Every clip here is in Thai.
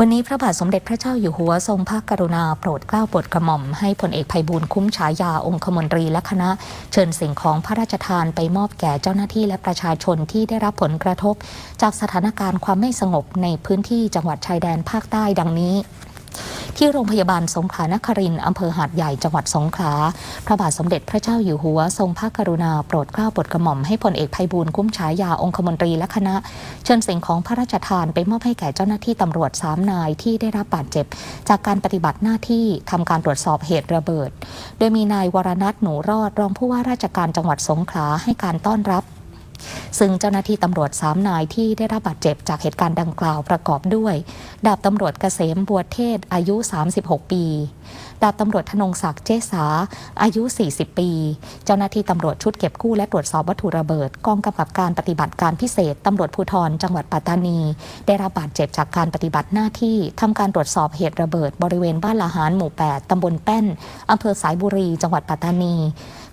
วันนี้พระบาทสมเด็จพระเจ้าอยู่หัวทรงพระกรุณาโปรดเกล้าโปรดกระหม่อมให้พลเอกภัยบูลคุ้มฉายาองคมนตรีและคณะ เชิญสิ่งของพระราชทานไปมอบแก่เจ้าหน้าที่และประชาชนที่ได้รับผลกระทบ จากสถานการณ์ความไม่สงบในพื้นที่จังหวัดชายแดนภาคใต้ดังนี้ ที่โรงพยาบาลสงขลานครินทร์อำเภอหาดใหญ่จังหวัดสงขลาพระบาทสมเด็จพระเจ้าอยู่หัว ทรงพระกรุณาโปรดเกล้าโปรดกระหม่อมให้พลเอกภัยบูลย์คุ้มฉายาองคมนตรีและคณะ เชิญสิ่งของพระราชทานไปมอบให้แก่เจ้าหน้าที่ตำรวจสามนายที่ได้รับบาดเจ็บ จากการปฏิบัติหน้าที่ทำการตรวจสอบเหตุระเบิด โดยมีนายวรนัทหนูรอดรองผู้ว่าราชการจังหวัดสงขลาให้การต้อนรับ ซึ่งเจ้าหน้าที่ตำรวจสามนายที่ได้รับบาดเจ็บจากเหตุการณ์ดังกล่าวประกอบด้วย ดาบตำรวจเกษมบัวเทศอายุ 36 ปี ดาบตำรวจธนงศักดิ์เจษาอายุ 40 ปี เจ้าหน้าที่ตำรวจชุดเก็บกู้และตรวจสอบวัตถุระเบิดกองกำกับการปฏิบัติการพิเศษตำรวจภูธรจังหวัดปัตตานี ได้รับบาดเจ็บจากการปฏิบัติหน้าที่ทำการตรวจสอบเหตุระเบิด บริเวณบ้านละหารหมู่ 8ตำบลแป้นอำเภอสายบุรี จังหวัดปัตตานี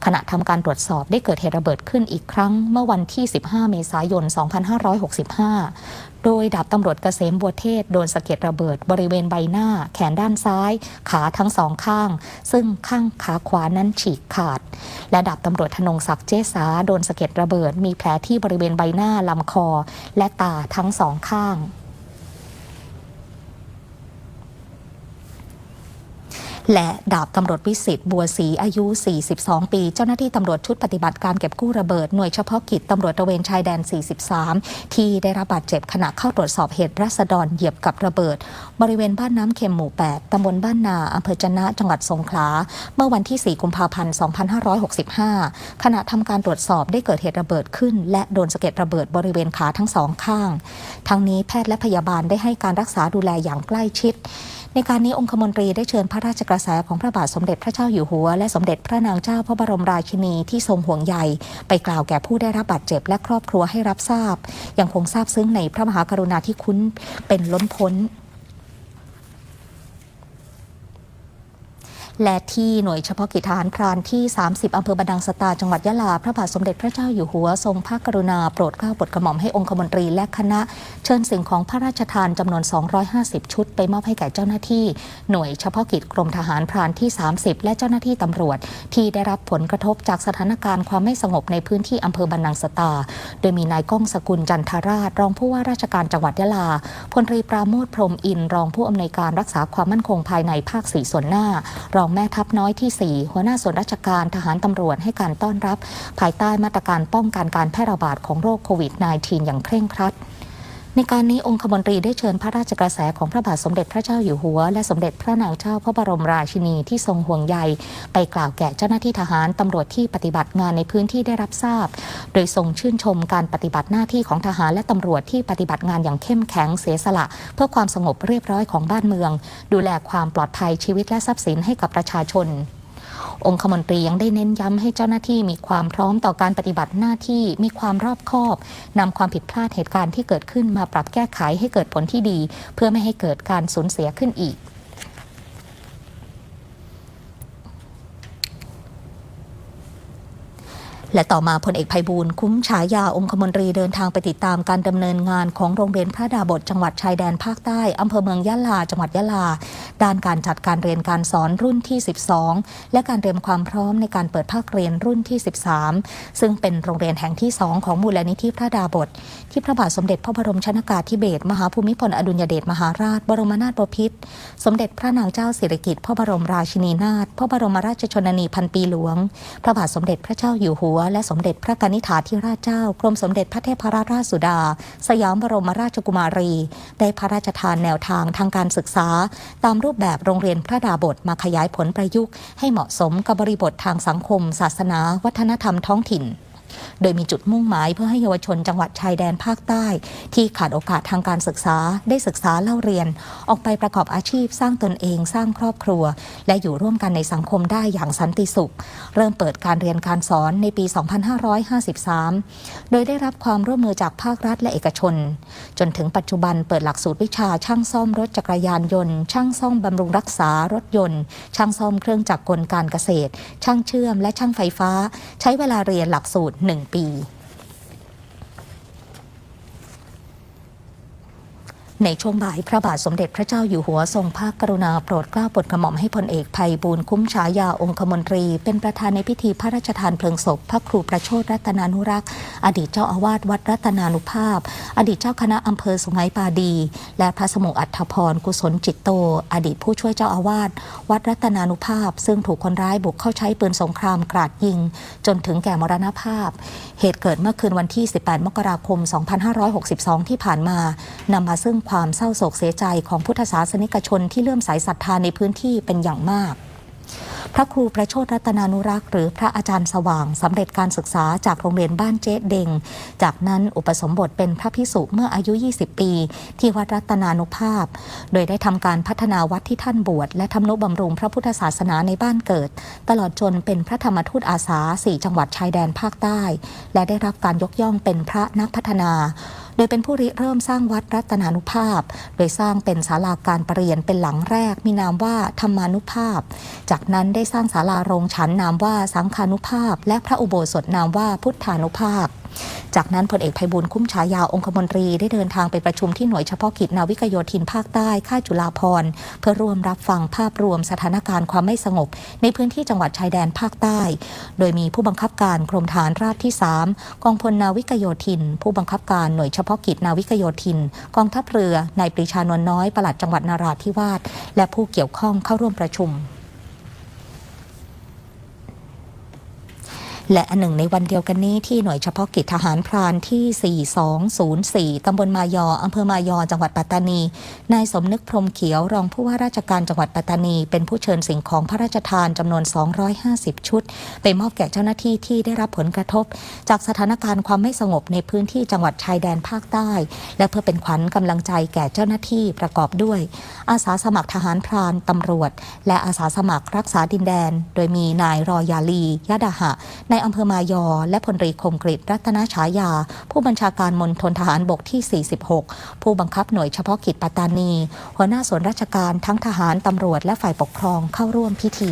ขณะทำการตรวจสอบได้เกิดเหตุระเบิดขึ้นอีกครั้ง เมื่อวันที่ 15 เมษายน 2565โดยดาบตำรวจเกษมบัวเทศโดนสะเก็ดระเบิดบริเวณใบหน้า แขนด้านซ้าย ขาทั้งสองข้าง ซึ่งข้างขาขวานั้นฉีกขาด และดาบตำรวจธนงศักดิ์เจษาโดนสะเก็ดระเบิด มีแผลที่บริเวณใบหน้าลำคอ และตาทั้งสองข้าง และดาบตำรวจวิสิตบัวศรีอายุ 42 ปี เจ้าหน้าที่ตำรวจชุดปฏิบัติการเก็บกู้ระเบิดหน่วยเฉพาะกิจตำรวจตระเวนชายแดน 43 ที่ได้รับบาดเจ็บขณะเข้าตรวจสอบเหตุรัษฎรเหยียบกับระเบิด บริเวณบ้านน้ำเค็มหมู่ 8 ตำบลบ้านนาอำเภอจนะจังหวัดสงขลา เมื่อวันที่ 4 กุมภาพันธ์ 2565 ขณะทำการตรวจสอบได้เกิดเหตุระเบิดขึ้น และโดนสะเก็ดระเบิดบริเวณขาทั้งสองข้าง ทั้งนี้แพทย์และพยาบาลได้ให้การรักษาดูแลอย่างใกล้ชิด ในการนี้องคมนตรีได้เชิญพระราชกระแสของพระบาทสมเด็จพระเจ้าอยู่หัว และสมเด็จพระนางเจ้าพระบรมราชินีที่ทรงห่วงใยไปกล่าวแก่ผู้ได้รับบาดเจ็บและครอบครัวให้รับทราบ ยังคงทราบซึ้งในพระมหากรุณาธิคุณเป็นล้นพ้น และที่หน่วยเฉพาะกิจทหารพรานที่ 30 อำเภอบันดังสตา จังหวัดยะลา พระบาทสมเด็จพระเจ้าอยู่หัวทรงพระกรุณาโปรดเกล้าโปรดกระหม่อมให้องคมนตรีและคณะ เชิญสิ่งของพระราชทานจำนวน 250 ชุด ไปมอบให้แก่เจ้าหน้าที่ หน่วยเฉพาะกิจกรมทหารพรานที่ 30 และเจ้าหน้าที่ตำรวจ ที่ได้รับผลกระทบจากสถานการณ์ความไม่สงบในพื้นที่อำเภอบันดังสตา โดยมีนายก้องสกุลจันทราช รองผู้ว่าราชการจังหวัดยะลาพลตรีปราโมทพรมอินรองผู้อำนวยการรักษาความมั่นคงภายในภาคสี่ส่วนหน้ารองแม่ทัพน้อยที่ 4 หัวหน้าส่วนราชการทหารตำรวจให้การต้อนรับ ภายใต้มาตรการป้องกันการแพร่ระบาดของโรคโควิด -19 อย่างเคร่งครัด ในการนี้องคมนตรีได้เชิญพระราชกระแสของพระบาทสมเด็จพระเจ้าอยู่หัว และสมเด็จพระนางเจ้าพระบรมราชินีที่ทรงห่วงใยไปกล่าวแก่เจ้าหน้าที่ทหารตำรวจที่ปฏิบัติงานในพื้นที่ได้รับทราบ โดยทรงชื่นชมการปฏิบัติหน้าที่ของทหารและตำรวจที่ปฏิบัติงานอย่างเข้มแข็งเสียสละ เพื่อความสงบเรียบร้อยของบ้านเมือง ดูแลความปลอดภัยชีวิตและทรัพย์สินให้กับประชาชน องคมนตรียังได้เน้นย้ำให้เจ้าหน้าที่มีความพร้อมต่อการปฏิบัติหน้าที่มีความรอบคอบนำความผิดพลาดเหตุการณ์ที่เกิดขึ้นมาปรับแก้ไขให้เกิดผลที่ดี เพื่อไม่ให้เกิดการสูญเสียขึ้นอีก และต่อมาพลเอกภัยบูลย์คุ้มฉายาองคมนตรีเดินทางไปติดตามการดำเนินงานของโรงเรียนพระดาบทจังหวัดชายแดนภาคใต้อำเภอเมืองยะลา จังหวัดยะลา ด้านการจัดการเรียนการสอนรุ่นที่ 12 และการเตรียมความพร้อมในการเปิดภาคเรียนรุ่นที่ 13 ซึ่งเป็นโรงเรียนแห่งที่ 2 ของมูลนิธิพระดาบท ที่พระบาทสมเด็จพระบรมชนากาธิเบศรมหาภูมิพลอดุลยเดชมหาราช บรมนาถบพิตรสมเด็จพระนางเจ้าสิริกิติ์พระบรมราชินีนาถพระบรมราชชนนีพันปีหลวง พระบาทสมเด็จพระเจ้าอยู่หัวและสมเด็จพระกนิษฐาธิราชเจ้ากรมสมเด็จพระเทพรราชสุดา สยามบรมราชกุมารี ได้พระราชทานแนวทางทางการศึกษา ตามรูปแบบโรงเรียนพระดาบทมาขยายผลประยุกต์ ให้เหมาะสมกับบริบททางสังคม ศาสนา วัฒนธรรมท้องถิ่น โดยมีจุดมุ่งหมายเพื่อให้เยาวชนจังหวัดชายแดนภาคใต้ ที่ขาดโอกาสทางการศึกษาได้ศึกษาเล่าเรียน ออกไปประกอบอาชีพสร้างตนเองสร้างครอบครัว และอยู่ร่วมกันในสังคมได้อย่างสันติสุข เริ่มเปิดการเรียนการสอนในปี 2553 โดยได้รับความร่วมมือจากภาครัฐและเอกชน จนถึงปัจจุบันเปิดหลักสูตรวิชาช่างซ่อมรถจักรยานยนต์ ช่างซ่อมบำรุงรักษารถยนต์ ช่างซ่อมเครื่องจักรกลการเกษตร ช่างเชื่อมและช่างไฟฟ้า ใช้เวลาเรียนหลักสูตร 1ปี ในช่วงบ่ายพระบาทสมเด็จพระเจ้าอยู่หัวทรงพระกรุณาโปรดเกล้าโปรดกระหม่อมให้พลเอกภัยบูลคุ้มฉายาองคมนตรี เป็นประธานในพิธีพระราชทานเพลิงศพ พระครูประโชดรัตนานุรักษ์ อดีตเจ้าอาวาสวัดรัตนานุภาพ อดีตเจ้าคณะอำเภอสุไหงปาดี และพระสมุอัฐพรกุศลจิตโต อดีตผู้ช่วยเจ้าอาวาสวัดรัตนานุภาพ ซึ่งถูกคนร้ายบุกเข้าใช้ปืนสงครามกราดยิง จนถึงแก่มรณภาพ เหตุเกิดเมื่อคืนวันที่ 18 มกราคม 2562 ที่ผ่านมานำมาซึ่งความเศร้าโศกเสียใจของพุทธศาสนิกชนที่เลื่อมใสศรัทธาในพื้นที่เป็นอย่างมาก พระครูประโชดรัตนานุรักษ์หรือพระอาจารย์สว่างสำเร็จการศึกษาจากโรงเรียนบ้านเจ๊เดง จากนั้นอุปสมบทเป็นพระพิสุเมื่ออายุ 20 ปี ที่วัดรัตนานุภาพ โดยได้ทำการพัฒนาวัดที่ท่านบวชและทำนุบำรุงพระพุทธศาสนาในบ้านเกิด ตลอดจนเป็นพระธรรมทูตอาสาสี่จังหวัดชายแดนภาคใต้ และได้รับการยกย่องเป็นพระนักพัฒนา โดยเป็นผู้ริเริ่มสร้างวัดรัตนานุภาพ โดยสร้างเป็นศาลาการประเรียนเป็นหลังแรก มีนามว่าธรรมานุภาพ จากนั้นได้สร้างศาลาโรงฉันนามว่าสังคานุภาพ และพระอุโบสถนามว่าพุทธานุภาพ จากนั้นพลเอกไพบูลคุ้มฉายาองคมนตรีได้เดินทางไปประชุมที่หน่วยเฉพาะกิจนาวิกโยธินภาคใต้ค่ายจุฬาภรเพื่อร่วมรับฟังภาพรวมสถานการณ์ความไม่สงบ ในพื้นที่จังหวัดชายแดนภาคใต้ โดยมีผู้บังคับการกรมฐานราบที่ 3 กองพลนาวิกโยธิน ผู้บังคับการหน่วยเฉพาะกิจนาวิกโยธิน กองทัพเรือนายปรีชานวลน้อยปลัดจังหวัดนาราธิวาสและผู้เกี่ยวข้องเข้าร่วมประชุม และอันหนึ่งในวันเดียวกันนี้ที่หน่วยเฉพาะกิจทหารพรานที่ 4204 ตำบลมายอ อำเภอมายอ จังหวัดปัตตานี นายสมนึกพรมเขียว รองผู้ว่าราชการจังหวัดปัตตานี เป็นผู้เชิญสิ่งของพระราชทานจำนวน 250 ชุด ไปมอบแก่เจ้าหน้าที่ที่ได้รับผลกระทบ จากสถานการณ์ความไม่สงบในพื้นที่จังหวัดชายแดนภาคใต้ และเพื่อเป็นขวัญกำลังใจแก่เจ้าหน้าที่ประกอบด้วย อาสาสมัครทหารพรานตำรวจ และอาสาสมัครรักษาดินแดน โดยมีนายรอยาลียะดาหะในอำเภอมายอ และพลรีคมกริตรัตนฉายา ผู้บัญชาการมณฑลทหารบกที่ 46 ผู้บังคับหน่วยเฉพาะกิจปัตตานี หัวหน้าส่วนราชการทั้งทหารตำรวจและฝ่ายปกครองเข้าร่วมพิธี